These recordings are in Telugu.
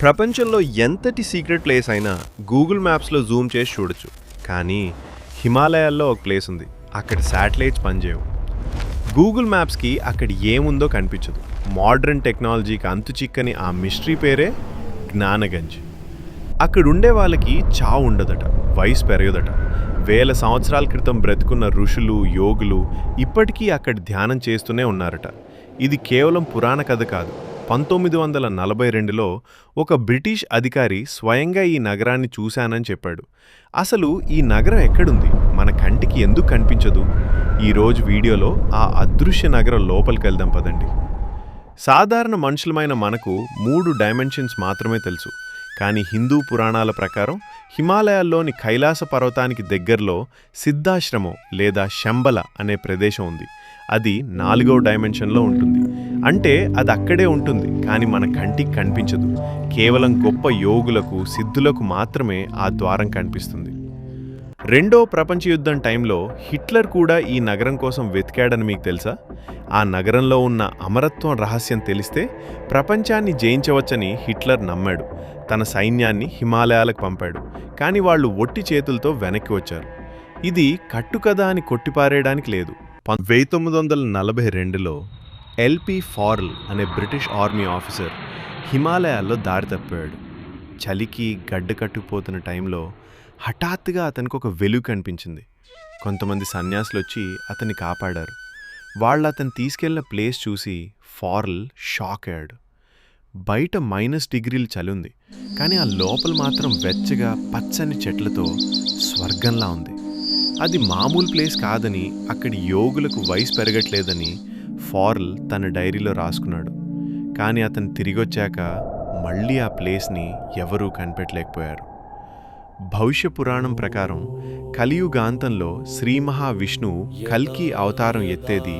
ప్రపంచంలో ఎంతటి సీక్రెట్ ప్లేస్ అయినా గూగుల్ మ్యాప్స్లో జూమ్ చేసి చూడొచ్చు. కానీ హిమాలయాల్లో ఒక ప్లేస్ ఉంది. అక్కడ శాటిలైట్స్ పనిచేయవు. గూగుల్ మ్యాప్స్కి అక్కడ ఏముందో కనిపించదు. మోడ్రన్ టెక్నాలజీకి అంతు చిక్కని ఆ మిస్టరీ పేరే జ్ఞానగంజ్. అక్కడ ఉండే వాళ్ళకి చావు ఉండదట వయసు పెరగదట. వేల సంవత్సరాల క్రితం బ్రతుకున్న ఋషులు యోగులు ఇప్పటికీ అక్కడ ధ్యానం చేస్తూనే ఉన్నారట. ఇది కేవలం పురాణ కథ కాదు. పంతొమ్మిది వందల నలభై రెండులో ఒక బ్రిటిష్ అధికారి స్వయంగా ఈ నగరాన్ని చూశానని చెప్పాడు. అసలు ఈ నగరం ఎక్కడుంది? మన కంటికి ఎందుకు కనిపించదు? ఈరోజు వీడియోలో ఆ అదృశ్య నగరం లోపలికి వెళ్దాం పదండి. సాధారణ మనుషులమైన మనకు మూడు డైమెన్షన్స్ మాత్రమే తెలుసు. కానీ హిందూ పురాణాల ప్రకారం హిమాలయాల్లోని కైలాస పర్వతానికి దగ్గరలో సిద్ధాశ్రమం లేదా శంబల అనే ప్రదేశం ఉంది. అది నాలుగో డైమెన్షన్లో ఉంటుంది. అంటే అది అక్కడే ఉంటుంది కానీ మన కంటికి కనిపించదు. కేవలం గొప్ప యోగులకు సిద్ధులకు మాత్రమే ఆ ద్వారం కనిపిస్తుంది. రెండో ప్రపంచ యుద్ధం టైంలో హిట్లర్ కూడా ఈ నగరం కోసం వెతికాడని మీకు తెలుసా? ఆ నగరంలో ఉన్న అమరత్వం రహస్యం తెలిస్తే ప్రపంచాన్ని జయించవచ్చని హిట్లర్ నమ్మాడు. తన సైన్యాన్ని హిమాలయాలకు పంపాడు. కానీ వాళ్ళు ఒట్టి చేతులతో వెనక్కి వచ్చారు. ఇది కట్టుకథ అని కొట్టిపారేయడానికి లేదు. వెయ్యి తొమ్మిది వందల నలభై రెండులో ఎల్పి ఫార్ల్ అనే బ్రిటిష్ ఆర్మీ ఆఫీసర్ హిమాలయాల్లో దారి తప్పాడు. చలికి గడ్డ కట్టుకుపోతున్న టైంలో హఠాత్తుగా అతనికి ఒక వెలుగు కనిపించింది. కొంతమంది సన్యాసులు వచ్చి అతన్ని కాపాడారు. వాళ్ళు అతను తీసుకెళ్ళిన ప్లేస్ చూసి ఫార్ల్ షాక్ అయ్యాడు. బయట మైనస్ డిగ్రీలు చలి ఉంది కానీ ఆ లోపల మాత్రం వెచ్చగా పచ్చని చెట్లతో స్వర్గంలా ఉంది. అది మామూలు ప్లేస్ కాదని అక్కడి యోగులకు వయసు పెరగట్లేదని ఫార్ల్ తన డైరీలో రాసుకున్నాడు. కానీ అతను తిరిగొచ్చాక మళ్ళీ ఆ ప్లేస్ని ఎవరూ కనిపెట్టలేకపోయారు. భవిష్య పురాణం ప్రకారం కలియుగాంతంలో శ్రీ మహావిష్ణువు కల్కి అవతారం ఎత్తేది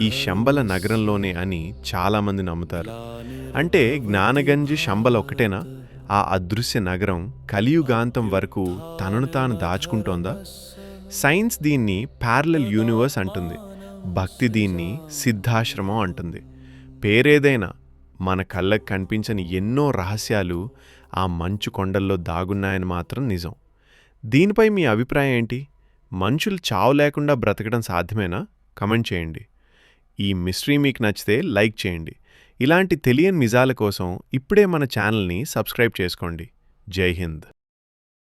ఈ శంబల నగరంలోనే అని చాలామంది నమ్ముతారు. అంటే జ్ఞానగంజ్ శంబల ఒకటేనా ఆ అదృశ్య నగరం కలియుగాంతం వరకు తనను తాను దాచుకుంటోందా? సైన్స్ దీన్ని ప్యారలల్ యూనివర్స్ అంటుంది. భక్తి దీన్ని సిద్ధాశ్రమం అంటుంది. పేరేదైనా మన కళ్ళకు కనిపించని ఎన్నో రహస్యాలు ఆ మంచు కొండల్లో దాగున్నాయని మాత్రం నిజం. దీనిపై మీ అభిప్రాయం ఏంటి? మనుషులు చావు లేకుండా బ్రతకడం సాధ్యమేనా? కమెంట్ చేయండి. ఈ మిస్టరీ మీకు నచ్చితే లైక్ చేయండి. ఇలాంటి తెలియని నిజాల కోసం ఇప్పుడే మన ఛానల్ని సబ్స్క్రైబ్ చేసుకోండి. జై హింద్.